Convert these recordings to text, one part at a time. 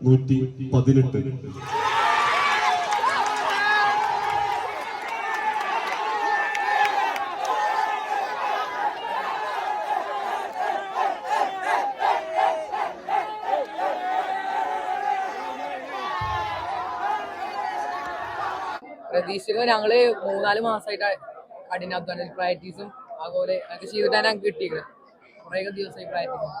നൂറ്റി പതിനെട്ട് പ്രതീക്ഷിക്കുന്നത് ഞങ്ങൾ മൂന്നാൽ മാസമായിട്ട് കഠിനാധ്വാനം പ്രാക്ടീസും അതുപോലെ അതൊക്കെ ചെയ്തിട്ടാണ് ഞങ്ങൾക്ക് കിട്ടിയത് കുറേ ദിവസമായി പ്രാക്ടീസ്.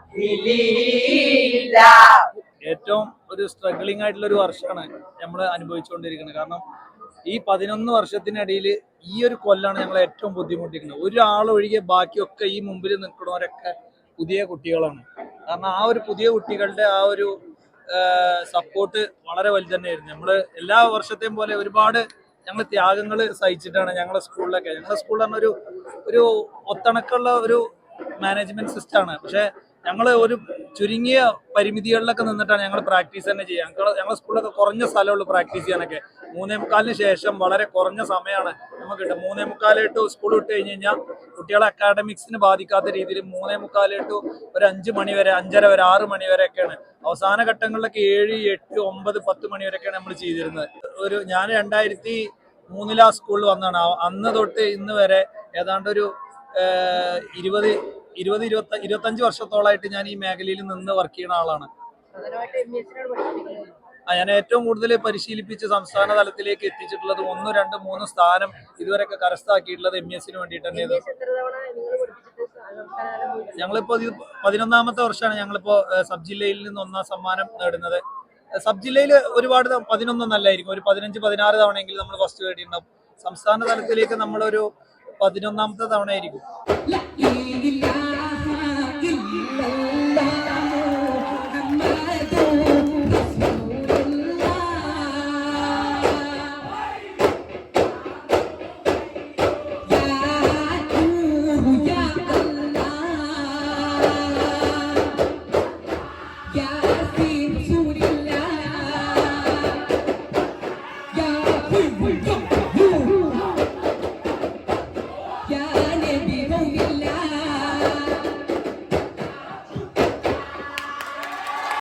ഏറ്റവും ഒരു സ്ട്രഗിളിംഗ് ആയിട്ടുള്ള ഒരു വർഷമാണ് നമ്മൾ അനുഭവിച്ചുകൊണ്ടിരിക്കുന്നത്. കാരണം ഈ പതിനൊന്ന് വർഷത്തിനിടയിൽ ഈ ഒരു കൊല്ലാണ് ഞങ്ങൾ ഏറ്റവും ബുദ്ധിമുട്ടിക്കുന്നത്. ഒരാൾ ഒഴികെ ബാക്കിയൊക്കെ ഈ മുമ്പിൽ നിൽക്കുന്നവരൊക്കെ പുതിയ കുട്ടികളാണ്. കാരണം ആ ഒരു പുതിയ കുട്ടികളുടെ ആ ഒരു സപ്പോർട്ട് വളരെ വലുത് തന്നെയായിരുന്നു. നമ്മൾ എല്ലാ വർഷത്തെയും പോലെ ഒരുപാട് ഞങ്ങൾ ത്യാഗങ്ങൾ സഹിച്ചിട്ടാണ് ഞങ്ങളുടെ സ്കൂളിലൊക്കെ. ഞങ്ങളുടെ സ്കൂളിൽ ഒരു ഒരു ഒത്തണക്കുള്ള ഒരു മാനേജ്മെന്റ് സിസ്റ്റമാണ് പക്ഷെ ഞങ്ങൾ ഒരു ചുരുങ്ങിയ പരിമിതികളിലൊക്കെ നിന്നിട്ടാണ് ഞങ്ങൾ പ്രാക്ടീസ് തന്നെ ചെയ്യുക. ഞങ്ങൾ ഞങ്ങളുടെ സ്കൂളിലൊക്കെ കുറഞ്ഞ സ്ഥലമുള്ളൂ പ്രാക്ടീസ് ചെയ്യാനൊക്കെ മൂന്നേ മുക്കാലിന് ശേഷം വളരെ കുറഞ്ഞ സമയമാണ് നമുക്ക് കിട്ടുക. മൂന്നേ മുക്കാലായിട്ട് സ്കൂൾ വിട്ട് കഴിഞ്ഞ് കഴിഞ്ഞാൽ കുട്ടികളെ അക്കാഡമിക്സിന് ബാധിക്കാത്ത രീതിയിൽ മൂന്നേ മുക്കാലായിട്ട് ഒരു അഞ്ച് മണി വരെ അഞ്ചര വരെ ആറ് മണി വരെയൊക്കെയാണ്. അവസാന ഘട്ടങ്ങളിലൊക്കെ ഏഴ് എട്ട് ഒമ്പത് പത്ത് മണി വരെയൊക്കെയാണ് നമ്മൾ ചെയ്തിരുന്നത്. ഒരു ഞാൻ രണ്ടായിരത്തി മൂന്നിലാ സ്കൂളിൽ വന്നതാണ്. അന്ന് തൊട്ട് ഇന്ന് വരെ ഏതാണ്ട് ഒരു ഇരുപത് ഇരുപത് ഇരുപത്തി ഇരുപത്തഞ്ച് വർഷത്തോളമായിട്ട് ഞാൻ ഈ മേഖലയിൽ നിന്ന് വർക്ക് ചെയ്യുന്ന ആളാണ്. ആ ഞാൻ ഏറ്റവും കൂടുതൽ പരിശീലിപ്പിച്ച് സംസ്ഥാന തലത്തിലേക്ക് എത്തിച്ചിട്ടുള്ളത് ഒന്ന് രണ്ട് മൂന്ന് സ്ഥാനം ഇതുവരെയൊക്കെ കരസ്ഥാക്കിയിട്ടുള്ളത് എം എസിന് വേണ്ടിയിട്ട് തന്നെയാണ്. ഞങ്ങളിപ്പോ ഇത് പതിനൊന്നാമത്തെ വർഷമാണ് ഞങ്ങളിപ്പോ സബ് ജില്ലയിൽ നിന്ന് ഒന്നാം സമ്മാനം നേടുന്നത്. സബ് ജില്ലയിൽ ഒരുപാട് പതിനൊന്നും നല്ലായിരിക്കും ഒരു പതിനഞ്ച് പതിനാറ് തവണയെങ്കിലും നമ്മൾ ഫസ്റ്റ് നേടിയിട്ടുണ്ടാവും സംസ്ഥാന തലത്തിലേക്ക് നമ്മളൊരു പതിനൊന്നാമത്തെ തവണ ആയിരിക്കും